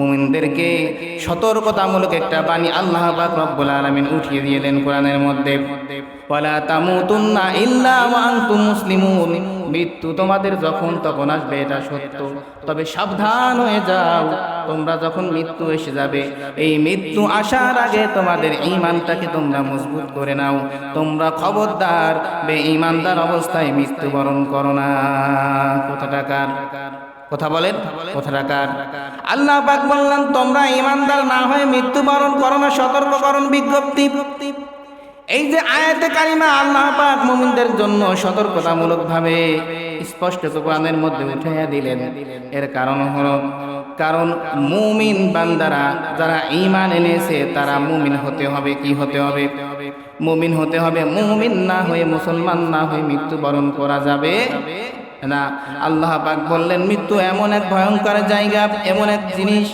মুমিনদেরকে সতর্কতামূলক একটা বাণী আল্লাহ রব্বুল আলামিন উঠিয়ে দিলেন কোরআনের মধ্যে। মুসলিমুন। মৃত্যু তোমাদের যখন তখন আসবে, এটা সত্য। তবে সাবধান হয়ে যাও, তোমরা যখন মৃত্যু এসে যাবে, এই মৃত্যু আসার আগে তোমাদের ঈমানটাকে তোমরা মজবুত করে নাও। তোমরা খবরদার বে ঈমানদার অবস্থায় মৃত্যুবরণ করো না। কথাটা কার? কথা বলেন কথাটা কার আল্লাহ পাক বললেন, তোমরা ঈমানদার না হয়ে মৃত্যুবরণ করো না সতর্ককরণ বিজ্ঞপ্তি। এই যে আয়াতে কারিমা, আল্লাহ পাক মুমিনদের জন্য সতর্কতামূলক ভাবে স্পষ্ট কোরআনের মধ্যে উঠাইয়া দিলেন। এর কারণ হলো, কারণ মুমিন বান্দারা যারা ইমান এনেছে, তারা মুমিন হতে হবে, কি হতে হবে? মুমিন হতে হবে, মুমিন না হয়ে মুসলমান না হয়ে মৃত্যুবরণ করা যাবে। না আল্লাহ পাক বললেন মৃত্যু এমন এক ভয়ঙ্কর জায়গা এমন এক জিনিস